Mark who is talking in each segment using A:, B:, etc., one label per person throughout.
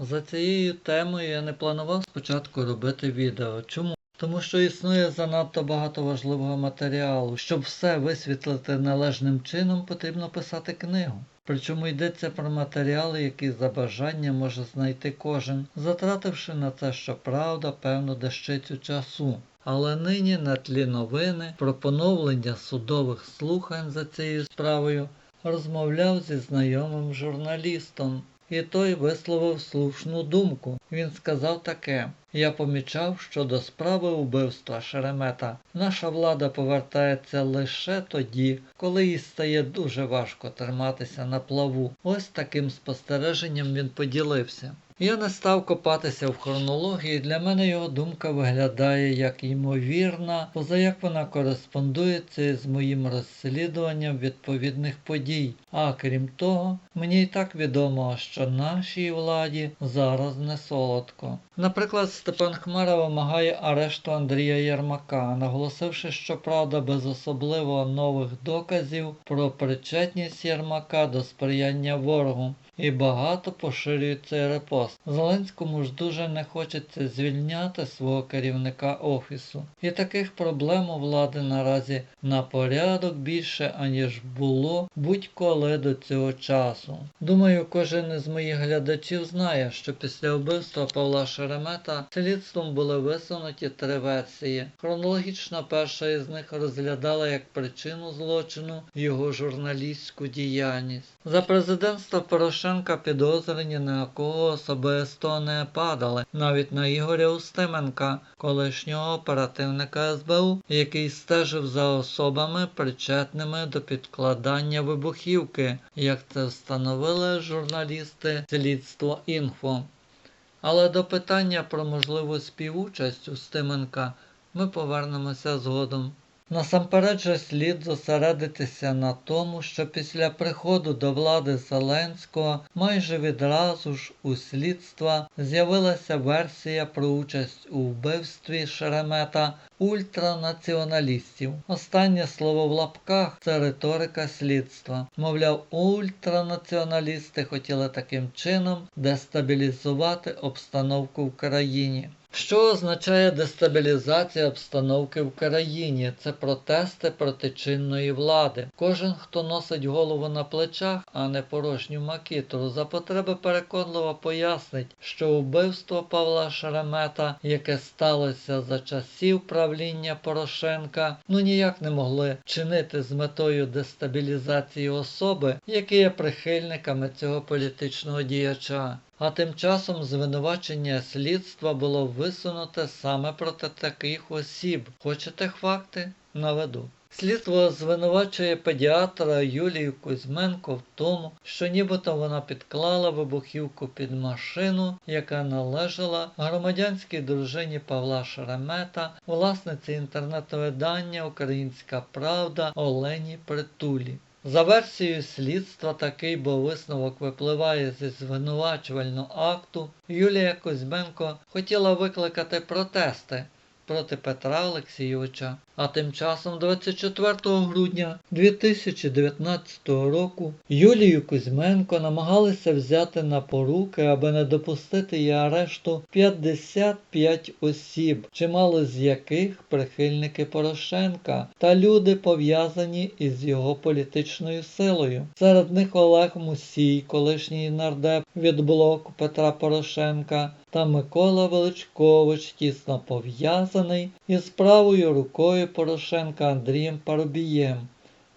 A: За цією темою я не планував спочатку робити відео. Чому? Тому що існує занадто багато важливого матеріалу. Щоб все висвітлити належним чином, потрібно писати книгу. Причому йдеться про матеріали, які за бажанням може знайти кожен, затративши на це, щоправда, певну дещицю часу. Але нині на тлі новини про поновлення судових слухань за цією справою розмовляв зі знайомим журналістом, і той висловив слушну думку. Він сказав таке: Я помічав, що до справи вбивства Шеремета наша влада повертається лише тоді, коли їй стає дуже важко триматися на плаву. Ось таким спостереженням він поділився. Я не став копатися в хронології, для мене його думка виглядає як ймовірна, позаяк вона кореспондується із моїм розслідуванням відповідних подій. А крім того, мені і так відомо, що нашій владі зараз не солодко. Наприклад, Степан Хмара вимагає арешту Андрія Єрмака, наголосивши, що правда без особливо нових доказів про причетність Єрмака до сприяння ворогу. І багато поширюють цей репост. Зеленському ж дуже не хочеться звільняти свого керівника офісу. І таких проблем у влади наразі на порядок більше, аніж було будь-коли до цього часу. Думаю, кожен із моїх глядачів знає, що після вбивства Павла Шеремета слідством були висунуті три версії. Хронологічно перша із них розглядала як причину злочину його журналістську діяльність. За президентства Порошенка підозрені на кого особисто не падали, навіть на Ігоря Устименка, колишнього оперативника СБУ, який стежив за особами, причетними до підкладання вибухівки, як це встановили журналісти слідство інфо. Але до питання про можливу співучасть Устименка ми повернемося згодом. Насамперед же слід зосередитися на тому, що після приходу до влади Зеленського майже відразу ж у слідства з'явилася версія про участь у вбивстві Шеремета ультранаціоналістів. Останнє слово в лапках це риторика слідства. Мовляв, ультранаціоналісти хотіли таким чином дестабілізувати обстановку в країні. Що означає дестабілізація обстановки в країні? Це протести проти чинної влади. Кожен, хто носить голову на плечах, а не порожню макітру, за потреби переконливо пояснить, що вбивство Павла Шеремета, яке сталося за часів правління Порошенка, ну ніяк не могли чинити з метою дестабілізації особи, які є прихильниками цього політичного діяча. А тим часом звинувачення слідства було висунуте саме проти таких осіб. Хочете факти? Наведу. Слідство звинувачує педіатра Юлію Кузьменко в тому, що нібито вона підклала вибухівку під машину, яка належала громадянській дружині Павла Шеремета, власниці інтернет-видання Українська Правда Олені Притулі. За версією слідства, такий бо висновок випливає зі звинувачувального акту, Юлія Кузьменко хотіла викликати протести проти Петра Олексійовича. А тим часом 24 грудня 2019 року Юлію Кузьменко намагалися взяти на поруки, аби не допустити її арешту 55 осіб, чимало з яких прихильники Порошенка та люди пов'язані із його політичною силою. Серед них Олег Мусій, колишній нардеп від блоку Петра Порошенка, та Микола Величкович, тісно пов'язаний із правою рукою poroshen ka ndrim parobijem,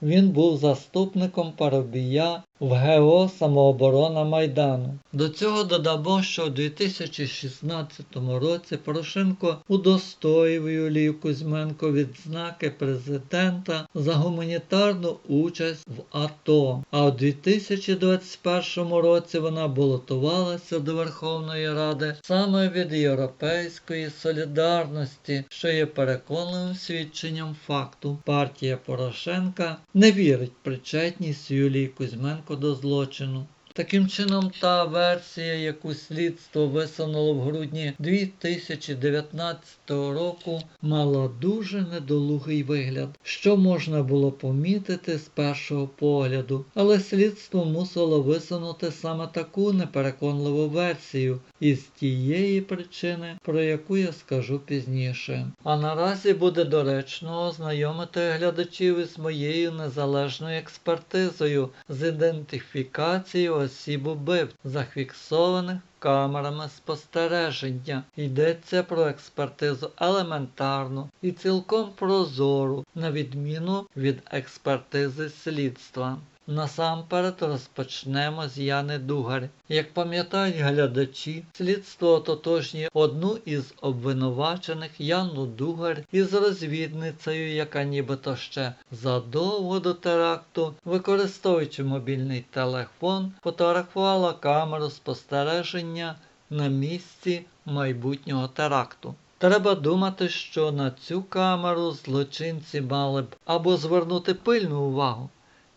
A: Він був заступником Парубія в ГО самооборона Майдану. До цього додамо, що у 2016 році Порошенко удостоїв Юлію Кузьменко відзнаки президента за гуманітарну участь в АТО. А у 2021 році вона балотувалася до Верховної Ради саме від Європейської солідарності, що є переконливим свідченням факту. Партія Порошенка не вірить причетність Юлії Кузьменко до злочину. Таким чином, та версія, яку слідство висунуло в грудні 2019 року, мала дуже недолугий вигляд, що можна було помітити з першого погляду. Але слідство мусило висунути саме таку непереконливу версію із тієї причини, про яку я скажу пізніше. А наразі буде доречно ознайомити глядачів із моєю незалежною експертизою з ідентифікації осіб убивць, зафіксованих камерами спостереження. Йдеться про експертизу елементарну і цілком прозору, на відміну від експертизи слідства. Насамперед розпочнемо з Яни Дугар. Як пам'ятають глядачі, слідство ототожнює одну із обвинувачених Яну Дугар із розвідницею, яка нібито ще задовго до теракту, використовуючи мобільний телефон, фотографувала камеру спостереження на місці майбутнього теракту. Треба думати, що на цю камеру злочинці мали б або звернути пильну увагу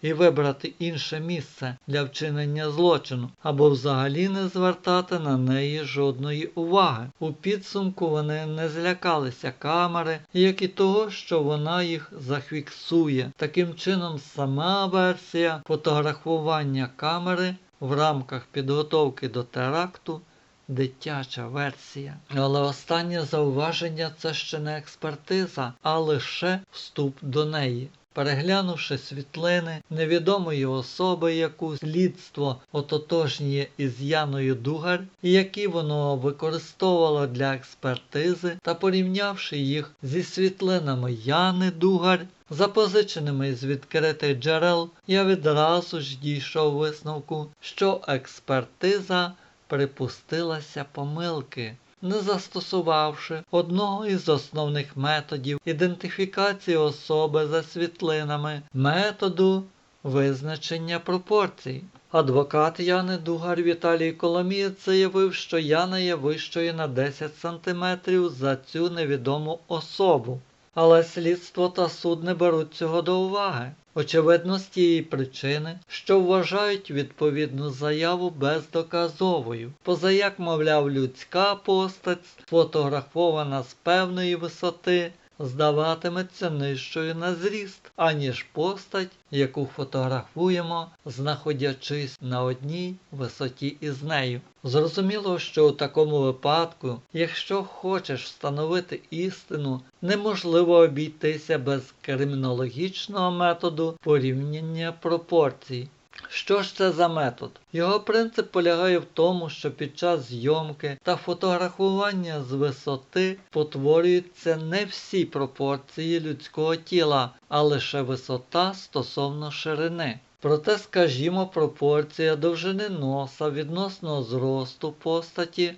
A: і вибрати інше місце для вчинення злочину, або взагалі не звертати на неї жодної уваги. У підсумку вони не злякалися камери, як і того, що вона їх зафіксує. Таким чином, сама версія фотографування камери в рамках підготовки до теракту. Дитяча версія. Але останнє зауваження це ще не експертиза, а лише вступ до неї. Переглянувши світлини невідомої особи, яку слідство ототожнює із Яною Дугар, і які воно використовувало для експертизи, та порівнявши їх зі світлинами Яни Дугар, запозиченими з відкритих джерел, я відразу ж дійшов висновку, що експертиза припустилася помилки не застосувавши одного із основних методів ідентифікації особи за світлинами, методу визначення пропорцій. Адвокат Яни Дугар Віталій Коломієць заявив, що Яна є вищою на 10 см за цю невідому особу. Але слідство та суд не беруть цього до уваги. Очевидно, з тієї причини, що вважають відповідну заяву бездоказовою, позаяк, мовляв, людська постать, сфотографована з певної висоти, здаватиметься нижчою на зріст, аніж постать, яку фотографуємо, знаходячись на одній висоті із нею. Зрозуміло, що у такому випадку, якщо хочеш встановити істину, неможливо обійтися без кримінологічного методу порівняння пропорцій. Що ж це за метод? Його принцип полягає в тому, що під час зйомки та фотографування з висоти потворюються не всі пропорції людського тіла, а лише висота стосовно ширини. Проте, скажімо, пропорція довжини носа відносно зросту постаті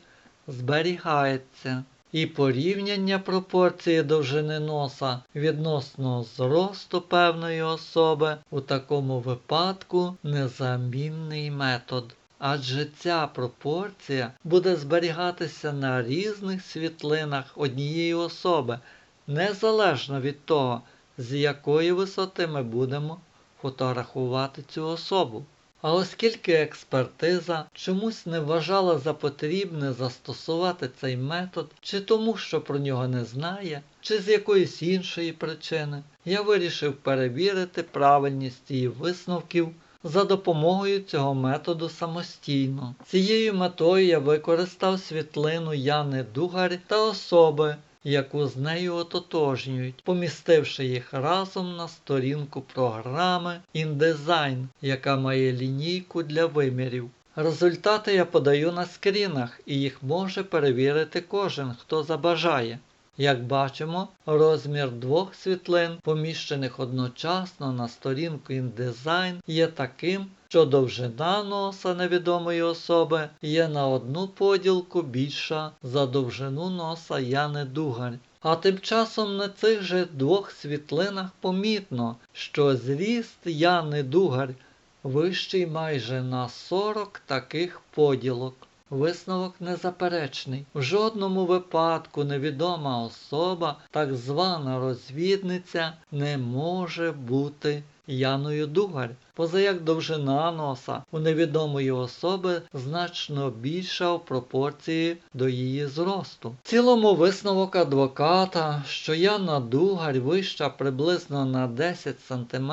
A: зберігається. І порівняння пропорції довжини носа відносно зросту певної особи у такому випадку незамінний метод. Адже ця пропорція буде зберігатися на різних світлинах однієї особи, незалежно від того, з якої висоти ми будемо фотографувати цю особу. А оскільки експертиза чомусь не вважала за потрібне застосувати цей метод, чи тому, що про нього не знає, чи з якоїсь іншої причини, я вирішив перевірити правильність її висновків за допомогою цього методу самостійно. Цією метою я використав світлину Яни Дугар та особи, яку з нею ототожнюють, помістивши їх разом на сторінку програми InDesign, яка має лінійку для вимірів. Результати я подаю на скрінах і їх може перевірити кожен, хто забажає. Як бачимо, розмір двох світлин, поміщених одночасно на сторінку InDesign, є таким, що довжина носа невідомої особи є на одну поділку більша за довжину носа Яни Дугар. А тим часом на цих же двох світлинах помітно, що зріст Яни Дугар вищий майже на 40 таких поділок. Висновок незаперечний. В жодному випадку невідома особа, так звана розвідниця, не може бути Яною Дугар. Позаяк довжина носа у невідомої особи значно більша в пропорції до її зросту. В цілому висновок адвоката, що Яна Дугар вища приблизно на 10 см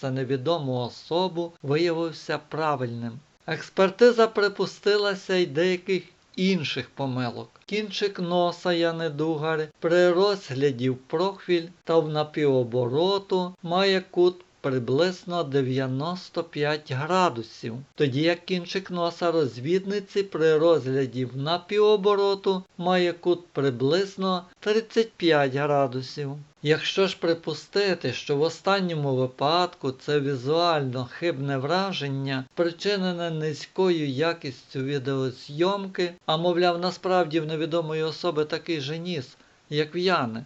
A: за невідому особу, виявився правильним. Експертиза припустилася й деяких інших помилок. Кінчик носа Яни Дугари при розгляді в прохвіль та в напівобороту має кут приблизно 95 градусів, тоді як кінчик носа розвідниці при розгляді в напівобороту має кут приблизно 35 градусів. Якщо ж припустити, що в останньому випадку це візуально хибне враження, причинене низькою якістю відеозйомки, а мовляв, насправді в невідомої особи такий же ніс, як в Яни,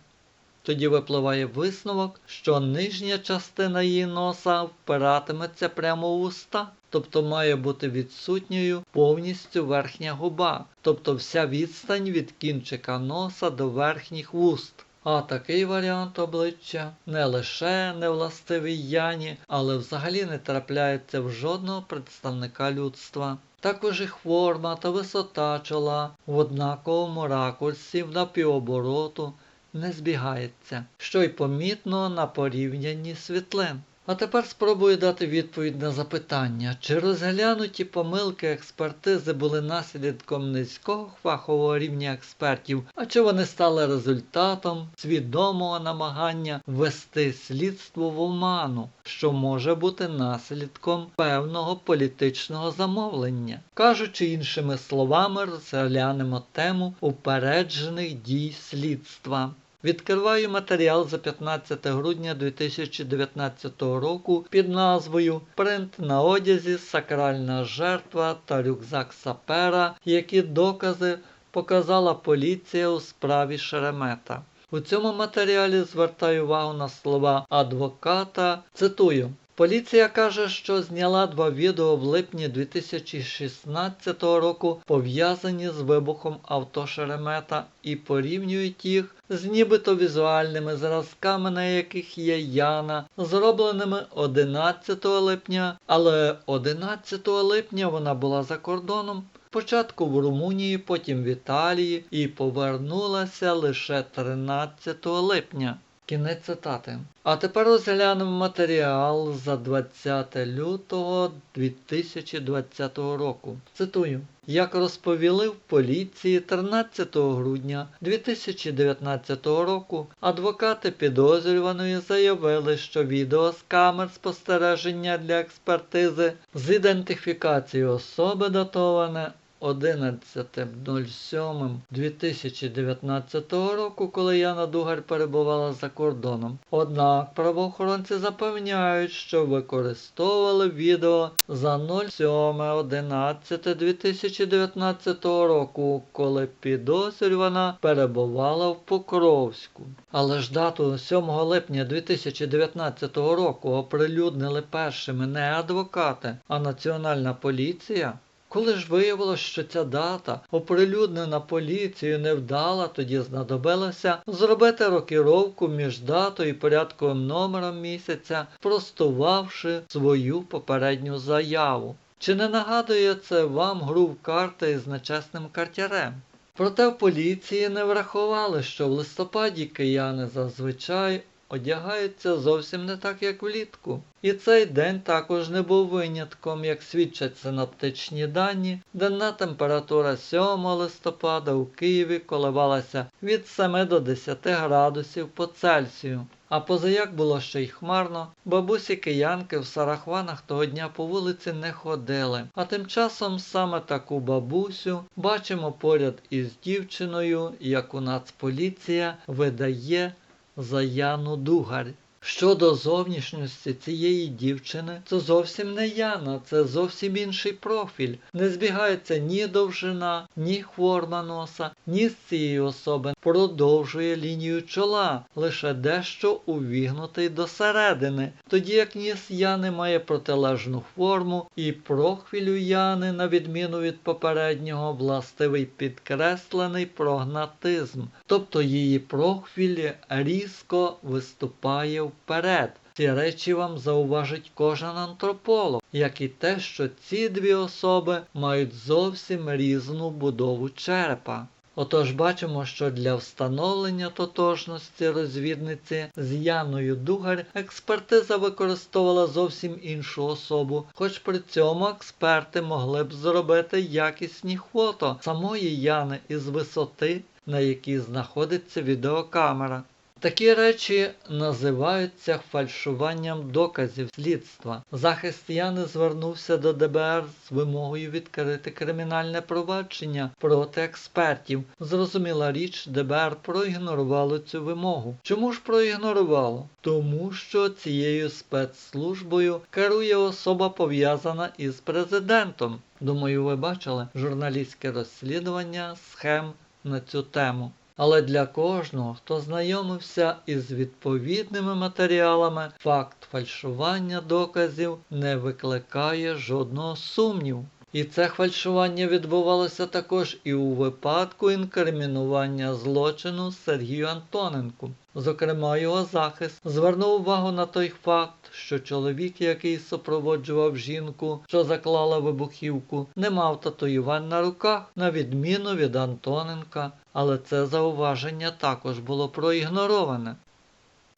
A: тоді випливає висновок, що нижня частина її носа впиратиметься прямо в уста, тобто має бути відсутньою повністю верхня губа, тобто вся відстань від кінчика носа до верхніх вуст. А такий варіант обличчя не лише не властивий Яні, але взагалі не трапляється в жодного представника людства. Також і форма та висота чола в однаковому ракурсі в напівобороту не збігається, що й помітно на порівнянні світлин. А тепер спробую дати відповідь на запитання, чи розглянуті помилки експертизи були наслідком низького фахового рівня експертів, а чи вони стали результатом свідомого намагання ввести слідство в оману, що може бути наслідком певного політичного замовлення. Кажучи іншими словами, розглянемо тему упереджених дій слідства. Відкриваю матеріал за 15 грудня 2019 року під назвою Принт на одязі, сакральна жертва та рюкзак сапера, які докази показала поліція у справі Шеремета. У цьому матеріалі звертаю увагу на слова адвоката. Цитую. Поліція каже, що зняла два відео в липні 2016 року, пов'язані з вибухом авто Шеремета, і порівнюють їх з нібито візуальними зразками, на яких є Яна, зробленими 11 липня, але 11 липня вона була за кордоном. Спочатку в Румунії, потім в Італії і повернулася лише 13 липня. Кінець цитати. А тепер розглянемо матеріал за 20 лютого 2020 року. Цитую. Як розповіли в поліції 13 грудня 2019 року, адвокати підозрюваної заявили, що відео з камер спостереження для експертизи з ідентифікацією особи датоване 11.07.2019 року, коли Яна Дугар перебувала за кордоном. Однак правоохоронці запевняють, що використовували відео за 07.11.2019 року, коли підозрювана перебувала в Покровську. Але ж дату 7 липня 2019 року оприлюднили першими не адвокати, а Національна поліція. Коли ж виявилось, що ця дата, оприлюднена поліцією, невдала, тоді знадобилося зробити рокіровку між датою і порядковим номером місяця, простувавши свою попередню заяву. Чи не нагадує це вам гру в карти із нечесним картярем? Проте в поліції не врахували, що в листопаді кияни зазвичай одягаються зовсім не так, як влітку. І цей день також не був винятком, як свідчать синоптичні дані. Денна температура 7 листопада у Києві коливалася від 7 до 10 градусів по Цельсію. А позаяк було ще й хмарно, бабусі киянки в сарахванах того дня по вулиці не ходили. А тим часом саме таку бабусю бачимо поряд із дівчиною, яку Нацполіція видає за Яну Дугар. Щодо зовнішності цієї дівчини, це зовсім не Яна, це зовсім інший профіль. Не збігається ні довжина, ні форма носа, ні з цієї особи. Продовжує лінію чола, лише дещо увігнутий до середини, тоді як ніс Яни має протилежну форму, і прохвілю Яни, на відміну від попереднього, властивий підкреслений прогнатизм, тобто її прохвіль різко виступає вперед, Ці речі вам зауважить кожен антрополог, як і те, що ці дві особи мають зовсім різну будову черепа. Отож бачимо, що для встановлення тотожності розвідниці з Яною Дугар експертиза використовувала зовсім іншу особу, хоч при цьому експерти могли б зробити якісні фото самої Яни із висоти, на якій знаходиться відеокамера. Такі речі називаються фальшуванням доказів слідства. Захист Яни звернувся до ДБР з вимогою відкрити кримінальне провадження проти експертів. Зрозуміла річ, ДБР проігнорувало цю вимогу. Чому ж проігнорувало? Тому що цією спецслужбою керує особа пов'язана із президентом. Думаю, ви бачили журналістське розслідування схем на цю тему. Але для кожного, хто знайомився із відповідними матеріалами, факт фальшування доказів не викликає жодного сумніву. І це фальшування відбувалося також і у випадку інкримінування злочину Сергію Антоненку. Зокрема, його захист звернув увагу на той факт, що чоловік, який супроводжував жінку, що заклала вибухівку, не мав татуювань на руках, на відміну від Антоненка, але це зауваження також було проігнороване.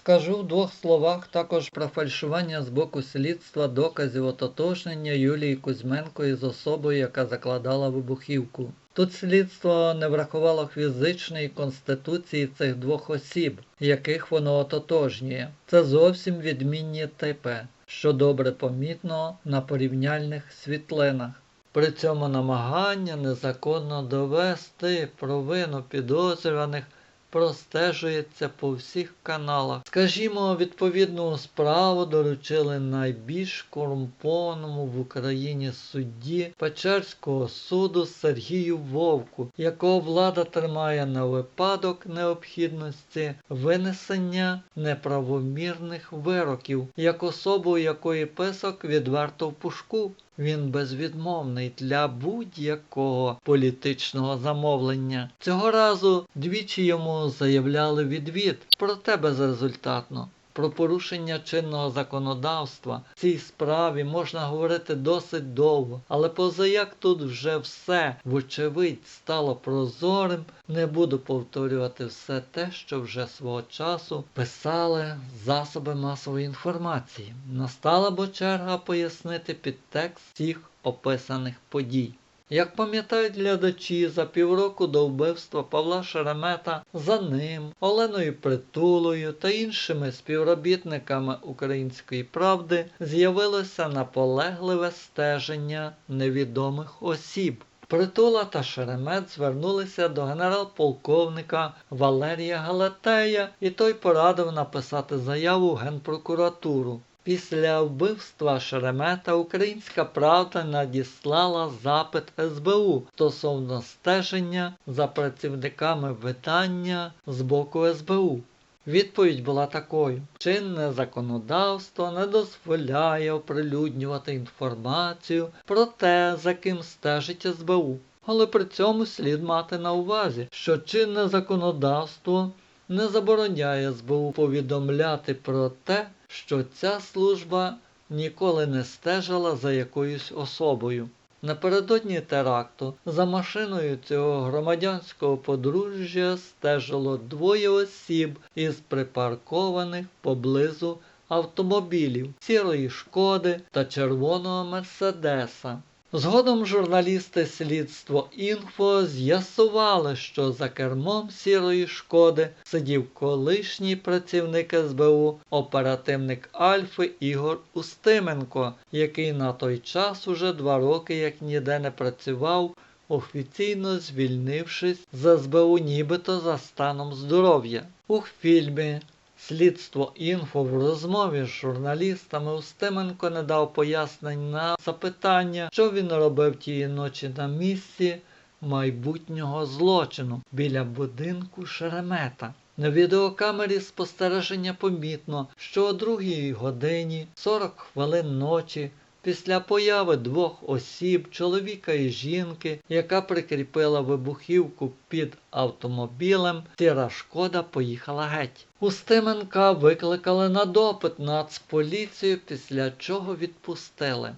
A: Скажу в двох словах також про фальшування з боку слідства доказів ототожнення Юлії Кузьменко із особою, яка закладала вибухівку. Тут слідство не врахувало фізичної конституції цих двох осіб, яких воно ототожнює. Це зовсім відмінні типи, що добре помітно на порівняльних світлинах. При цьому намагання незаконно довести провину підозрюваних простежується по всіх каналах. Скажімо, відповідну справу доручили найбільш корумпованому в Україні судді Печерського суду Сергію Вовку, якого влада тримає на випадок необхідності винесення неправомірних вироків, як особу, якої писок відверто в пушку. Він безвідмовний для будь-якого політичного замовлення. Цього разу двічі йому заявляли відвід, проте безрезультатно. Про порушення чинного законодавства в цій справі можна говорити досить довго, але позаяк тут вже все, вочевидь, стало прозорим, не буду повторювати все те, що вже свого часу писали засоби масової інформації. Настала бо черга пояснити підтекст всіх описаних подій. Як пам'ятають глядачі, за півроку до вбивства Павла Шеремета за ним, Оленою Притулою та іншими співробітниками Української правди з'явилося наполегливе стеження невідомих осіб. Притула та Шеремет звернулися до генерал-полковника Валерія Галатея, і той порадив написати заяву Генпрокуратуру. Після вбивства Шеремета Українська Правда надіслала запит СБУ стосовно стеження за працівниками видання з боку СБУ. Відповідь була такою: чинне законодавство не дозволяє оприлюднювати інформацію про те, за ким стежить СБУ. Але при цьому слід мати на увазі, що чинне законодавство не забороняє СБУ повідомляти про те, що ця служба ніколи не стежила за якоюсь особою. Напередодні теракту за машиною цього громадянського подружжя стежило двоє осіб із припаркованих поблизу автомобілів сірої шкоди та червоного мерседеса. Згодом журналісти слідство інфо з'ясували, що за кермом сірої шкоди сидів колишній працівник СБУ, оперативник Альфи Ігор Устименко, який на той час уже два роки як ніде не працював, офіційно звільнившись з СБУ нібито за станом здоров'я. У фільмі Слідство інфо в розмові з журналістами Устименко не дав пояснень на запитання, що він робив тієї ночі на місці майбутнього злочину біля будинку Шеремета. На відеокамері спостереження помітно, що о другій годині 40 хвилин ночі після появи двох осіб, чоловіка і жінки, яка прикріпила вибухівку під автомобілем, сіра шкода поїхала геть. Устименка викликали на допит нацполіцію, після чого відпустили.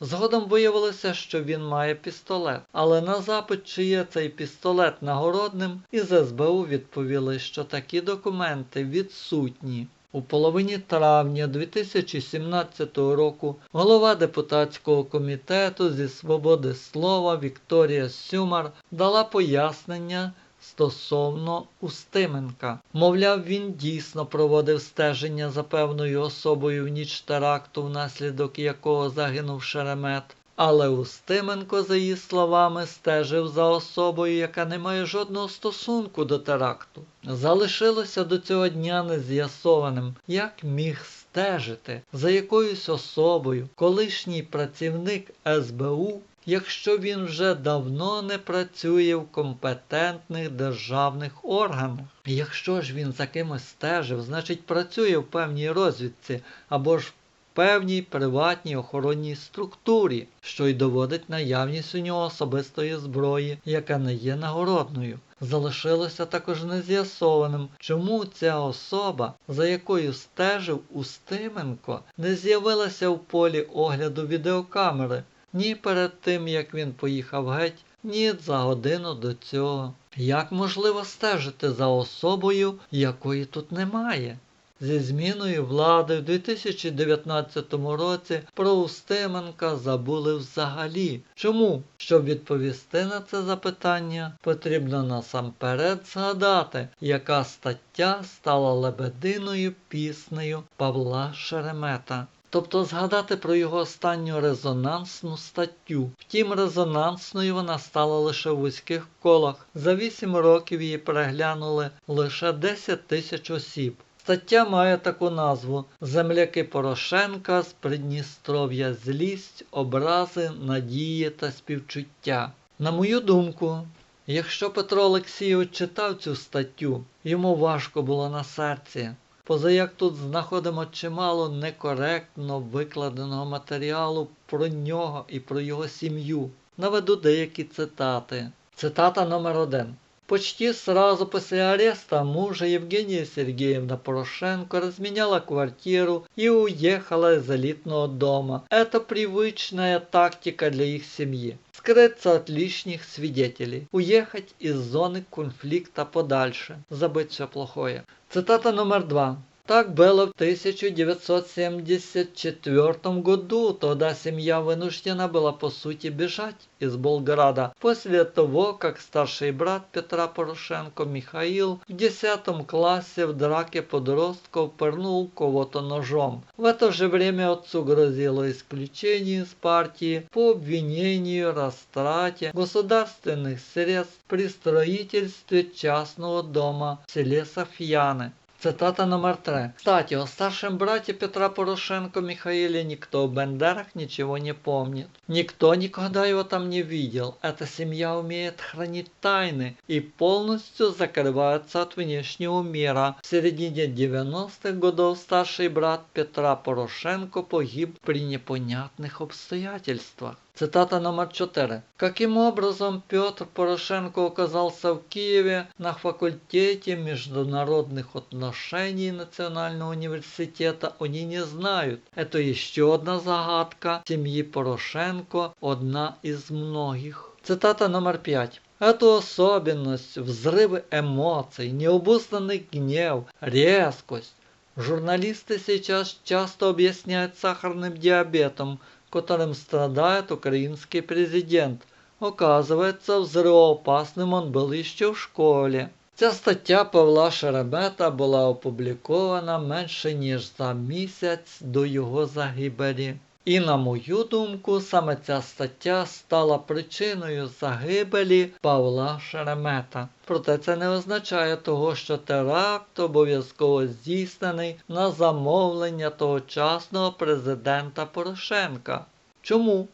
A: Згодом виявилося, що він має пістолет, але на запит, чи є цей пістолет нагородним, із СБУ відповіли, що такі документи відсутні. У половині травня 2017 року голова депутатського комітету зі свободи слова Вікторія Сюмар дала пояснення стосовно Устименка. Мовляв, він дійсно проводив стеження за певною особою в ніч теракту, внаслідок якого загинув Шеремет. Але Устименко, за її словами, стежив за особою, яка не має жодного стосунку до теракту. Залишилося до цього дня нез'ясованим, як міг стежити за якоюсь особою колишній працівник СБУ, якщо він вже давно не працює в компетентних державних органах. Якщо ж він за кимось стежив, значить працює в певній розвідці або ж певній приватній охоронній структурі, що й доводить наявність у нього особистої зброї, яка не є нагородною. Залишилося також нез'ясованим, чому ця особа, за якою стежив Устименко, не з'явилася в полі огляду відеокамери ні перед тим, як він поїхав геть, ні за годину до цього. Як можливо стежити за особою, якої тут немає? Зі зміною влади в 2019 році про Устименка забули взагалі. Чому? Щоб відповісти на це запитання, потрібно насамперед згадати, яка стаття стала лебединою піснею Павла Шеремета. Тобто згадати про його останню резонансну статтю. Втім, резонансною вона стала лише в вузьких колах. За 8 років її переглянули лише 10 тисяч осіб. Стаття має таку назву Земляки Порошенка з Придністров'я злість, образи, надії та співчуття. На мою думку, якщо Петро Олексійович читав цю статтю, йому важко було на серці. Позаяк тут знаходимо чимало некоректно викладеного матеріалу про нього і про його сім'ю. Наведу деякі цитати. Цитата номер один. Почти сразу после ареста мужа Евгения Сергеевна Порошенко разменяла квартиру и уехала из элитного дома. Это привычная тактика для их семьи. Скрыться от лишних свидетелей. Уехать из зоны конфликта подальше. Забыть все плохое. Цитата номер два. Так было в 1974 году. Тогда семья вынуждена была по сути бежать из Болграда после того, как старший брат Петра Порошенко Михаил в 10 классе в драке подростков пырнул кого-то ножом. В это же время отцу грозило исключение из партии по обвинению в растрате государственных средств при строительстве частного дома в селе Софьяны. Цитата номер три. Кстати, о старшем брате Петра Порошенко Михаиле никто в Бендерах ничего не помнит. Никто никогда его там не видел. Эта семья умеет хранить тайны и полностью закрывается от внешнего мира. В середине 90-х годов старший брат Петра Порошенко погиб при непонятных обстоятельствах. Цитата номер 4. Каким образом Петр Порошенко оказался в Киеве на факультете международных отношений Национального университета, они не знают. Это еще одна загадка семьи Порошенко, одна из многих. Цитата номер 5. Эту особенность, взрывы эмоций, необузданный гнев, резкость журналисты сейчас часто объясняют сахарным диабетом, которым страдает украинский президент. Оказывается, взрывоопасным он был еще в школі. Ця стаття Павла Шеремета була опублікована менше ніж за місяць до його загибелі. І на мою думку, саме ця стаття стала причиною загибелі Павла Шеремета. Проте це не означає того, що теракт обов'язково здійснений на замовлення тогочасного президента Порошенка. Чому?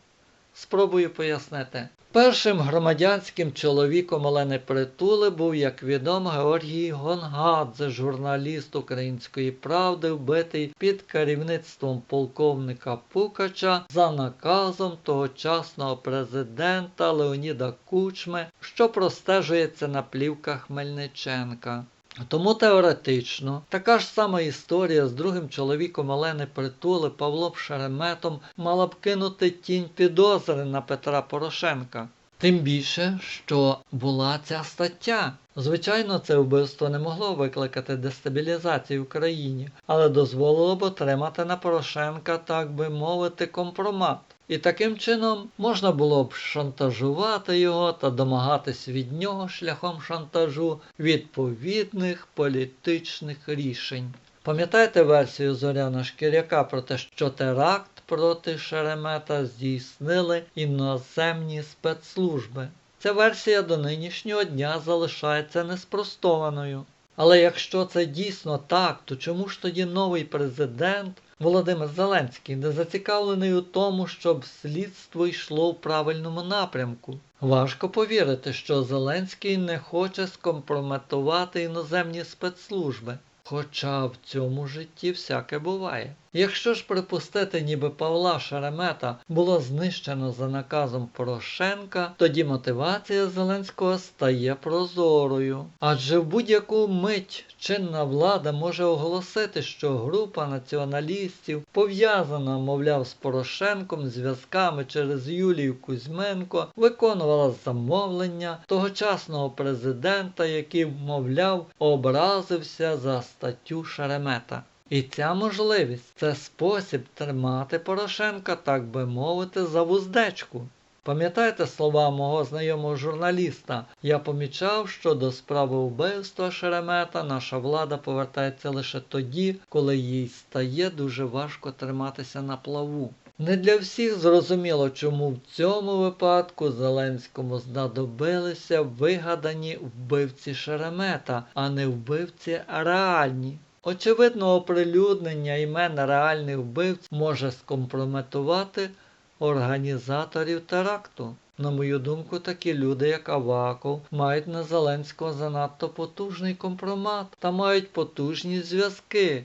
A: Спробую пояснити. Першим громадянським чоловіком Олени Притули був, як відомо, Георгій Гонгадзе, журналіст Української правди, вбитий під керівництвом полковника Пукача за наказом тогочасного президента Леоніда Кучми, що простежується на плівках Мельниченка. Тому теоретично така ж сама історія з другим чоловіком Олени Притули Павлом Шереметом мала б кинути тінь підозри на Петра Порошенка. Тим більше, що була ця стаття. Звичайно, це вбивство не могло викликати дестабілізацію в країні, але дозволило б отримати на Порошенка, так би мовити, компромат. І таким чином можна було б шантажувати його та домагатись від нього шляхом шантажу відповідних політичних рішень. Пам'ятаєте версію Зоряна Шкіряка про те, що теракт проти Шеремета здійснили іноземні спецслужби? Ця версія до нинішнього дня залишається неспростованою. Але якщо це дійсно так, то чому ж тоді новий президент Володимир Зеленський не зацікавлений у тому, щоб слідство йшло в правильному напрямку? Важко повірити, що Зеленський не хоче скомпрометувати іноземні спецслужби. Хоча в цьому житті всяке буває. Якщо ж припустити, ніби Павла Шеремета було знищено за наказом Порошенка, тоді мотивація Зеленського стає прозорою. Адже в будь-яку мить чинна влада може оголосити, що група націоналістів пов'язана, мовляв, з Порошенком зв'язками через Юлію Кузьменко, виконувала замовлення тогочасного президента, який, мовляв, образився за статтю Шеремета. І ця можливість це спосіб тримати Порошенка, так би мовити, за вуздечку. Пам'ятаєте слова мого знайомого журналіста? Я помічав, що до справи вбивства Шеремета наша влада повертається лише тоді, коли їй стає дуже важко триматися на плаву. Не для всіх зрозуміло, чому в цьому випадку Зеленському знадобилися вигадані вбивці Шеремета, а не вбивці реальні. Очевидно, оприлюднення імен реальних вбивць може скомпрометувати організаторів теракту. На мою думку, такі люди, як Аваков, мають на Зеленського занадто потужний компромат та мають потужні зв'язки,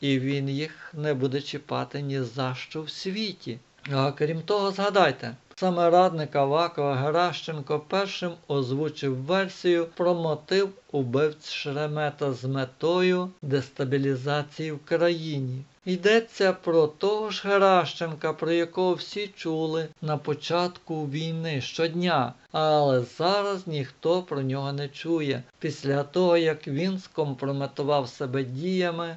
A: і він їх не буде чіпати ні за що в світі. А крім того, згадайте, саме радник Авакова Геращенко першим озвучив версію про мотив убивць Шеремета з метою дестабілізації в країні. Йдеться про того ж Геращенка, про якого всі чули на початку війни щодня, але зараз ніхто про нього не чує, після того як він скомпрометував себе діями,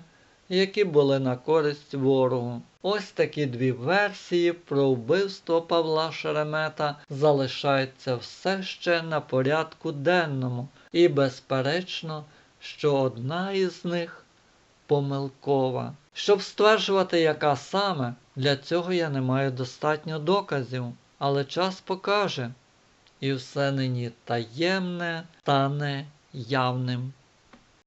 A: які були на користь ворогу. Ось такі дві версії про вбивство Павла Шеремета залишаються все ще на порядку денному, і безперечно, що одна із них помилкова. Щоб стверджувати, яка саме, для цього я не маю достатньо доказів, але час покаже, і все нині таємне стане явним.